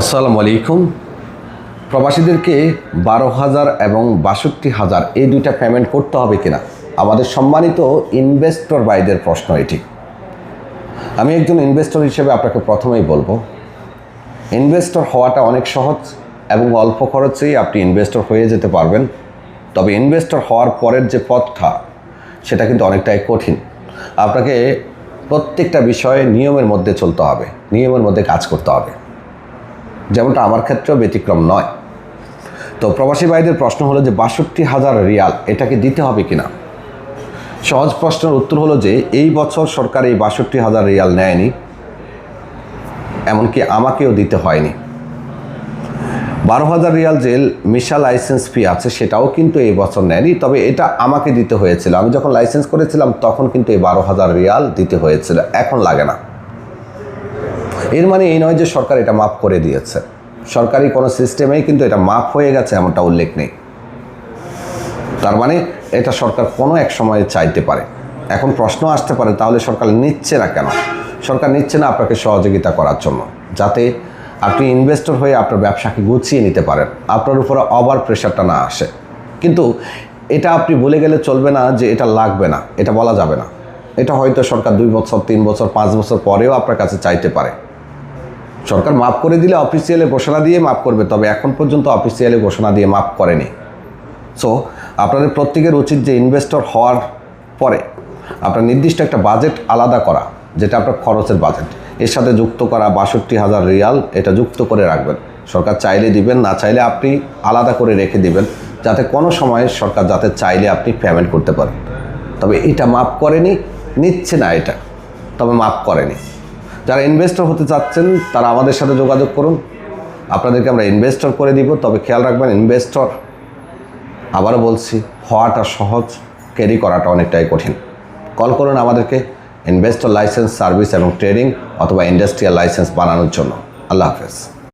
আসসালামু আলাইকুম। প্রবাসীদেরকে বারো হাজার এবং বাষট্টি হাজার এই দুইটা পেমেন্ট করতে হবে কিনা? আমাদের সম্মানিত ইনভেস্টর ভাইদের প্রশ্ন এটি। আমি একজন ইনভেস্টর হিসেবে আপনাকে প্রথমেই বলব ইনভেস্টর হওয়াটা অনেক সহজ এবং অল্প খরচেই আপনি ইনভেস্টর হয়ে যেতে পারবেন। তবে ইনভেস্টর হওয়ার পরের যে পথটা, সেটা কিন্তু অনেকটাই কঠিন। আপনাকে প্রত্যেকটা বিষয়ে নিয়মের মধ্যে চলতে হবে, নিয়মের মধ্যে কাজ করতে হবে। যেমনটা আমার ক্ষেত্রেও ব্যতিক্রম নয়। তো প্রবাসী ভাইদের প্রশ্ন হলো যে বাষট্টি হাজার রিয়াল এটাকে দিতে হবে কিনা? সহজ প্রশ্নের উত্তর হলো যে এই বছর সরকার এই বাষট্টি হাজার রিয়াল নেয়নি, এমনকি আমাকেও দিতে হয়নি। বারো হাজার রিয়াল জেল মিশা লাইসেন্স ফি আছে, সেটাও কিন্তু এই বছর নেয়নি, তবে এটা আমাকে দিতে হয়েছিল। আমি যখন লাইসেন্স করেছিলাম, তখন কিন্তু এই বারো হাজার রিয়াল দিতে হয়েছিল, এখন লাগে না। এর মানে এই নয় যে সরকার এটা মাফ করে দিয়েছে। সরকারি কোনো সিস্টেমেই কিন্তু এটা মাফ হয়ে গেছে এমনটা উল্লেখ নেই। তার মানে এটা সরকার কোনো এক সময়ে চাইতে পারে। এখন প্রশ্ন আসতে পারে, তাহলে সরকার নিচ্ছে না কেন? সরকার নিচ্ছে না আপনাকে সহযোগিতা করার জন্য, যাতে আপনি ইনভেস্টর হয়ে আপনার ব্যবসাকে গুছিয়ে নিতে পারেন, আপনার উপরে ওভার প্রেশারটা না আসে। কিন্তু এটা আপনি বলে গেলে চলবে না যে এটা লাগবে না, এটা বলা যাবে না। এটা হয়তো সরকার দুই বছর, তিন বছর, পাঁচ বছর পরেও আপনার কাছে চাইতে পারে। সরকার মাফ করে দিলে অফিসিয়ালে ঘোষণা দিয়ে মাফ করবে, তবে এখন পর্যন্ত অফিসিয়ালে ঘোষণা দিয়ে মাফ করেনি। সো আপনাদের প্রত্যেকের উচিত যে ইনভেস্টর হওয়ার পরে আপনার নির্দিষ্ট একটা বাজেট আলাদা করা, যেটা আপনার খরচের বাজেট এর সাথে যুক্ত করা বাষট্টি হাজার রিয়াল, এটা যুক্ত করে রাখবেন। সরকার চাইলে দিবেন, না চাইলে আপনি আলাদা করে রেখে দিবেন, যাতে কোনো সময় সরকার যাতে চাইলে আপনি পেমেন্ট করতে পারেন। তবে এটা মাফ করেনি, নিচ্ছে না এটা, তবে মাফ করেনি। যারা ইনভেস্টর হতে চাচ্ছেন, তারা আমাদের সাথে যোগাযোগ করুন। আপনাদেরকে আমরা ইনভেস্টর করে দিব, তবে খেয়াল রাখবেন ইনভেস্টর আবারও বলছি, হওয়াটা সহজ ক্যারি করাটা অনেকটাই কঠিন। কল করুন আমাদেরকে ইনভেস্টর লাইসেন্স সার্ভিস এবং ট্রেডিং অথবা ইন্ডাস্ট্রিয়াল লাইসেন্স বানানোর জন্য। আল্লাহ হাফেজ।